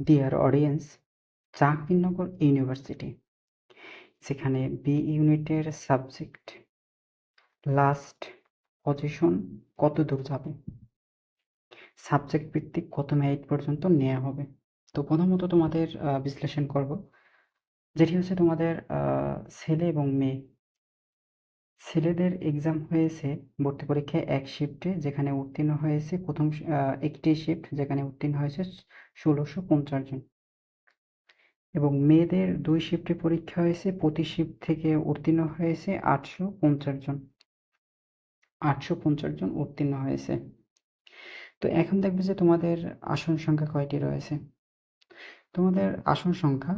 Deer audience Jahangirnagar university সেখানে B ইউনিটের subject last position কত দূর যাবে? সাবজেক্ট ভিত্তিক কত মেরিট পর্যন্ত নেওয়া হবে? তো প্রথমত তোমাদের বিশ্লেষণ করব। যেটি হচ্ছে তোমাদের ছেলে এবং মেয়ে। ছেলেদের এক্সাম হয়েছে ভর্তি পরীক্ষায় এক শিফটে যেখানে উত্তীর্ণ হয়েছে প্রথম একটি শিফট যেখানে উত্তীর্ণ হয়েছে ষোলোশো পঞ্চাশ জন। এবং মেয়েদের দুই শিফটে পরীক্ষা হয়েছে, প্রতি শিফট থেকে উত্তীর্ণ হয়েছে আটশো পঞ্চাশ জন। আটশো পঞ্চাশ জন উত্তীর্ণ হয়েছে। তো এখন দেখবে যে তোমাদের আসন সংখ্যা কয়টি রয়েছে? তোমাদের আসন সংখ্যা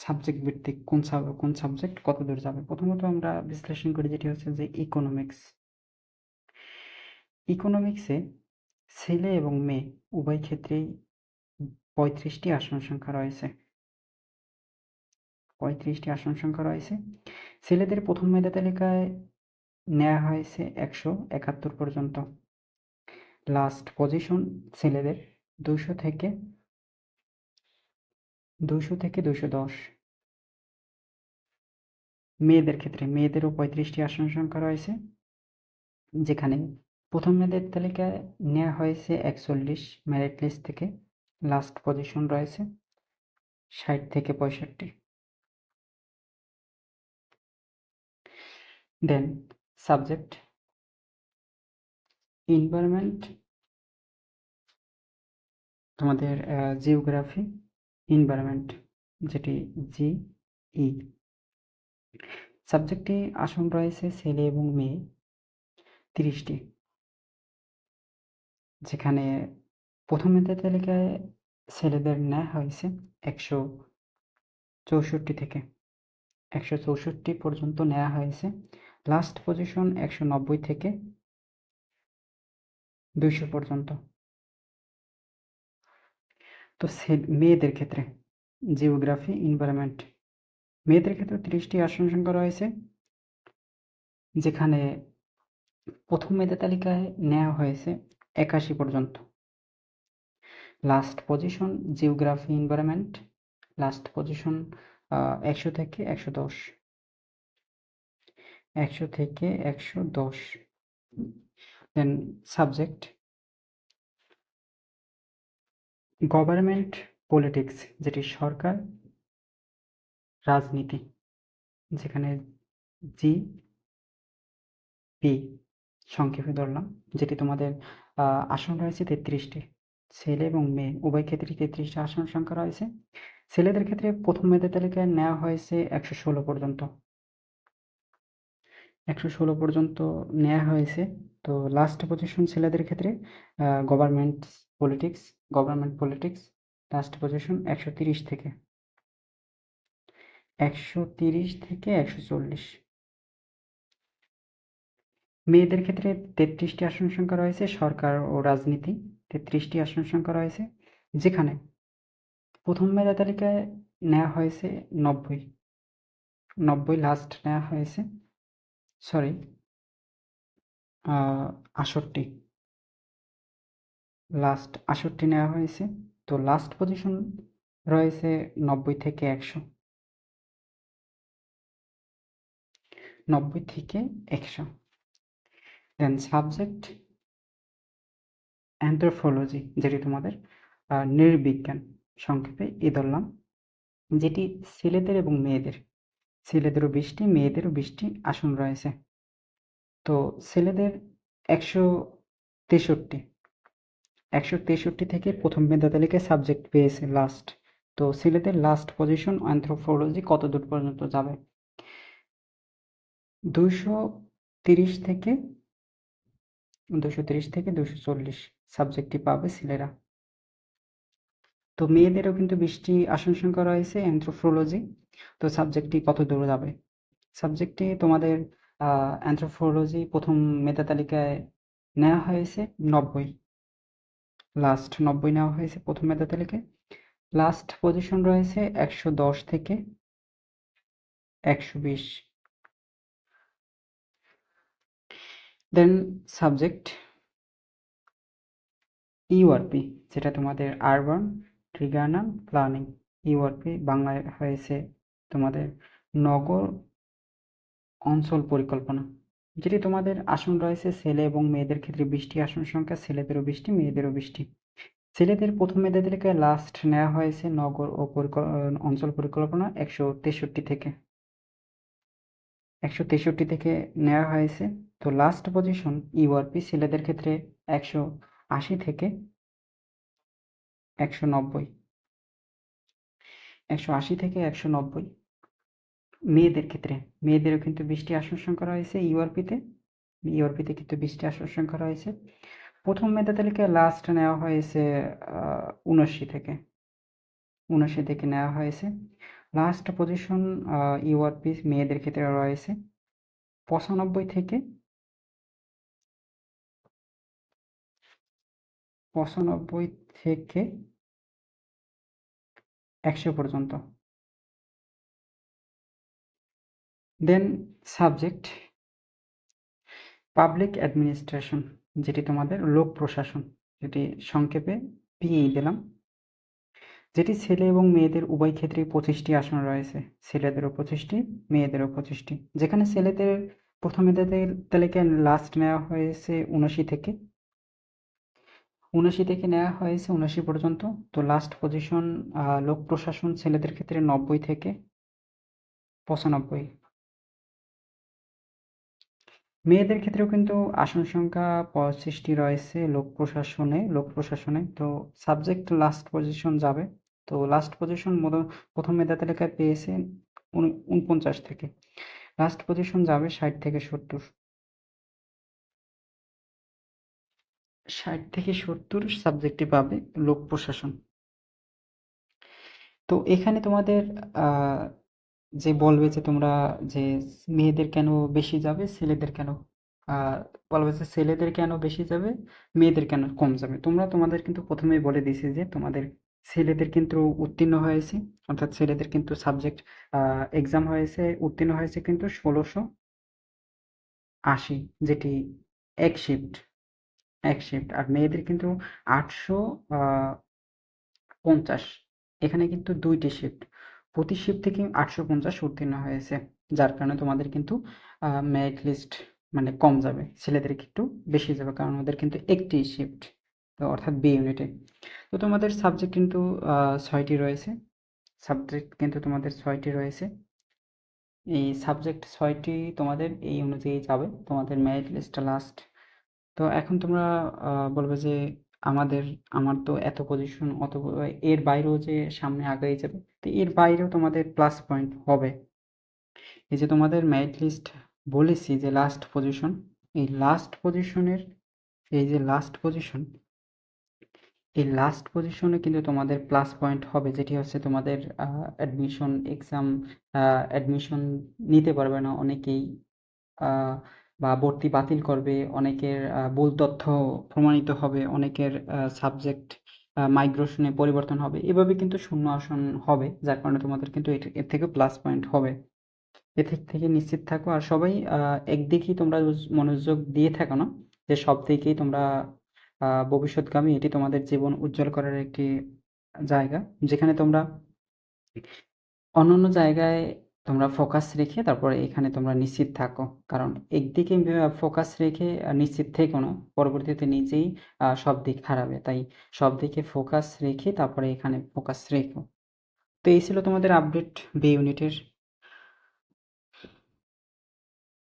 সাবজেক্ট ভিত্তিক কোন কোন সাবজেক্ট কত দূর যাবে? প্রথমত আমরা বিশ্লেষণ করি যেটি হচ্ছে যে ইকোনমিক্স ইকোনমিক্সে ছেলে এবং মেয়ে উভয় ক্ষেত্রেই পঁয়ত্রিশটি আসন সংখ্যা রয়েছে। পঁয়ত্রিশটি আসন সংখ্যা রয়েছে। ছেলেদের প্রথম মেধা তালিকায় নেওয়া হয়েছে একশো একাত্তর পর্যন্ত। লাস্ট পজিশন ছেলেদের দুশো থেকে দুশো থেকে দুশো দশ। মেয়েদের ক্ষেত্রে, মেয়েদেরও পঁয়ত্রিশটি আসন সংখ্যা রয়েছে, যেখানে প্রথম মেয়েদের তালিকায় নেওয়া হয়েছে একচল্লিশ মেরিট লিস্ট থেকে লাস্ট পজিশন রয়েছে ষাট থেকে পঁয়ষট্টি। দেন সাবজেক্ট এনভায়রনমেন্ট তোমাদের জিওগ্রাফি এনভায়রনমেন্ট যেটি জি ই সাবজেক্টে আসন রয়েছে ছেলে এবং মেয়ে, তিরিশটি। যেখানে প্রথম তালিকায় ছেলেদের নেওয়া হয়েছে একশো চৌষট্টি থেকে। একশো চৌষট্টি পর্যন্ত নেওয়া হয়েছে। লাস্ট পজিশন একশো নব্বই থেকে দুইশো পর্যন্ত। তো সে- মেয়েদের ক্ষেত্রে জিওগ্রাফি এনভায়রনমেন্ট মেয়েদের ক্ষেত্রে তিরিশটি আসন সংখ্যা রয়েছে, যেখানে প্রথম মেধা তালিকায় নেওয়া হয়েছে একাশি পর্যন্ত। Last position geography environment last position একশো থেকে একশো দশ। একশো থেকে একশো দশ। দেন সাবজেক্ট গভর্নমেন্ট পলিটিক্স, যেটি সরকার, রাজনীতি, যেখানে জি পি সংক্ষেপে ধরলাম, যেটি তোমাদের আসন রয়েছে তেত্রিশটি, ছেলে এবং মেয়ে, উভয় ক্ষেত্রে তেত্রিশটি আসন সংখ্যা রয়েছে। ছেলেদের ক্ষেত্রে প্রথম মেয়েদের তালিকায় নেওয়া হয়েছে একশো ষোলো পর্যন্ত। একশো ষোলো পর্যন্ত নেওয়া হয়েছে। তো লাস্ট পজিশন ছেলেদের ক্ষেত্রে government politics government politics last position একশো তিরিশ থেকে। একশো তিরিশ থেকে একশো চল্লিশ। মেয়েদের ক্ষেত্রে তেত্রিশটি আসন সংখ্যা রয়েছে, সরকার ও রাজনীতি তেত্রিশটি আসন সংখ্যা রয়েছে, যেখানে প্রথম মেধা তালিকায় নেওয়া হয়েছে নব্বই। নব্বই লাস্ট নেওয়া হয়েছে সরি আষট্টি। লাস্ট আষট্টি নেওয়া হয়েছে। তো লাস্ট পজিশন রয়েছে নব্বই থেকে একশো। নব্বই থেকে একশো। দেন সাবজেক্ট অ্যান্থ্রোপোলজি যেটি তোমাদের আহ, নৃবিজ্ঞান সংক্ষেপে এ ধরলাম যেটি ছেলেদের এবং মেয়েদের। ছেলেদেরও বিশটি মেয়েদেরও বিশটি আসন রয়েছে। তো ছেলেদের একশো তেষট্টি। একশো তেষট্টি থেকে প্রথম মেধা তালিকায় সাবজেক্ট পেয়েছে লাস্ট তো ছেলেদের লাস্ট পজিশন অ্যান্থ্রোপোলজি কত দূর পর্যন্ত যাবে? দুইশো তিরিশ থেকে দুশো তিরিশ থেকে দুশো চল্লিশ সাবজেক্টটি পাবে ছেলেরা। তো মেয়েদেরও কিন্তু বিশটি আসন সংখ্যা রয়েছে অ্যান্থ্রোপোলজি তো সাবজেক্টটি কত দূর যাবে? সাবজেক্টটি তোমাদের অ্যান্থ্রোপোলজি প্রথম মেধা তালিকায় নেওয়া হয়েছে, নব্বই। লাস্ট নব্বই নেওয়া হয়েছে প্রথম মেধা তালিকায়। লাস্ট পজিশন রয়েছে একশো দশ থেকে একশো বিশ। দেন সাবজেক্ট ইউআরপি যেটা তোমাদের আরবান ট্রিগানাল প্ল্যানিং ইউআরপি বাংলায় হয়েছে তোমাদের নগর অঞ্চল পরিকল্পনা। যেটি তোমাদের আসন রয়েছে ছেলে এবং মেয়েদের ক্ষেত্রে বৃষ্টি, আসন সংখ্যা, ছেলেদেরও বৃষ্টি, মেয়েদেরও বৃষ্টি। ছেলেদের প্রথম মেয়েদের তালিকায় লাস্ট নেওয়া হয়েছে নগর ও অঞ্চল পরিকল্পনা একশো তেষট্টি থেকে। একশো তেষট্টি থেকে নেওয়া হয়েছে। তো লাস্ট পজিশন ইউআরপি ছেলেদের ক্ষেত্রে একশো আশি থেকে একশো নব্বই। একশো আশি থেকে একশো নব্বই। মেয়েদের ক্ষেত্রে, মেয়েদেরও কিন্তু বৃষ্টি আসন সংখ্যা রয়েছে ইউআরপিতে। ইউআরপিতে কিন্তু বৃষ্টি আসন সংখ্যা রয়েছে প্রথম মেধা তালিকায় লাস্ট নেওয়া হয়েছে উনআশি থেকে। উনআশি থেকে নেওয়া হয়েছে। লাস্ট পজিশন ইউআরপি মেয়েদের ক্ষেত্রে রয়েছে। পঁচানব্বই থেকে পঁচানব্বই থেকে একশো পর্যন্ত। দেন সাবজেক্ট পাবলিক অ্যাডমিনিস্ট্রেশন যেটি তোমাদের লোক প্রশাসন যেটি সংক্ষেপে পিই দিলাম। যেটি ছেলে এবং মেয়েদের উভয় ক্ষেত্রেই পঁচিশটি আসন রয়েছে। ছেলেদেরও পঁচিশটি মেয়েদেরও পঁচিশটি। যেখানে ছেলেদের প্রথমে তালিকায় লাস্ট নেওয়া হয়েছে উনাশি থেকে। উনাশি থেকে নেওয়া হয়েছে উনাশি পর্যন্ত। তো লাস্ট পজিশন লোক প্রশাসন ছেলেদের ক্ষেত্রে নব্বই থেকে পঁচানব্বই। মেয়েদের ক্ষেত্রেও কিন্তু আসন সংখ্যা পঁচিশটি রয়েছে লোক প্রশাসনে লোক প্রশাসনে। তো সাবজেক্ট লাস্ট পজিশন যাবে। তো লাস্ট পজিশন প্রথম মেধা তালিকায় পেয়েছে উনপঞ্চাশ থেকে। লাস্ট পজিশন যাবে ষাট থেকে সত্তর। ষাট থেকে সত্তর সাবজেক্টে পাবে লোক প্রশাসন। তো এখানে তোমাদের যে বলবে যে তোমরা যে মেয়েদের কেন বেশি যাবে, ছেলেদের কেন? বলবে যে ছেলেদের কেন বেশি যাবে, মেয়েদের কেন কম যাবে? তোমরা তোমাদের কিন্তু প্রথমেই বলে দিয়েছি যে তোমাদের ছেলেদের কিন্তু উত্তীর্ণ হয়েছে, অর্থাৎ ছেলেদের কিন্তু সাবজেক্ট এক্সাম হয়েছে, উত্তীর্ণ হয়েছে কিন্তু ষোলোশো আশি, যেটি এক শিফট এক শিফট আর মেয়েদের কিন্তু আটশো পঞ্চাশ, এখানে কিন্তু দুইটি শিফট প্রতি শিফট থেকে আটশো পঞ্চাশ উত্তীর্ণ হয়েছে। যার কারণে তোমাদের কিন্তু মেরিট লিস্ট মানে কম যাবে। ছেলেদের একটু বেশি যাবে, কারণ ওদের কিন্তু একটি শিফট তো অর্থাৎ বি ইউনিটে তো তোমাদের সাবজেক্ট কিন্তু ছয়টি রয়েছে। সাবজেক্ট কিন্তু তোমাদের ছয়টি রয়েছে। এই সাবজেক্ট ছয়টি তোমাদের এই অনুযায়ী যাবে, তোমাদের মেরিট লিস্টটা লাস্ট তো এখন তোমরা বলবে যে আমাদের, আমার তো এত পজিশন অত, এর বাইরেও যে সামনে আগাই যাবে, তো এর বাইরেও তোমাদের প্লাস পয়েন্ট হবে। এই যে তোমাদের মেরিট লিস্ট বলেছি যে লাস্ট পজিশন এই লাস্ট পজিশনের এই যে লাস্ট পজিশন এই লাস্ট পজিশনে কিন্তু তোমাদের প্লাস পয়েন্ট হবে, যেটি হচ্ছে তোমাদের অ্যাডমিশন এক্সাম অ্যাডমিশন নিতে পারবে না অনেকেই। বা ভর্তি বাতিল করবে, অনেকের ভুল তথ্য প্রমাণিত হবে, অনেকের সাবজেক্ট মাইগ্রেশনে পরিবর্তন হবে। এভাবে কিন্তু শূন্য আসন হবে, যার কারণে তোমাদের কিন্তু এর থেকে প্লাস পয়েন্ট হবে। এ থেকে নিশ্চিত থাকো। আর সবাই একদিকেই তোমরা মনোযোগ দিয়ে থাকো না, যে সব দিকেই তোমরা ভবিষ্যৎগামী, এটি তোমাদের জীবন উজ্জ্বল করার একটি জায়গা, যেখানে তোমরা অন্যান্য জায়গায় তোমরা ফোকাস রেখে তারপরে এখানে তোমরা নিশ্চিত থাকো। কারণ একদিকে ফোকাস রেখে নিশ্চিত থেকো না, পরবর্তীতে নিজেই সব দিক হারাবে। তাই সব দিকে ফোকাস রেখে তারপরে এখানে ফোকাস রেখো। তো এই ছিল তোমাদের আপডেট বি ইউনিটের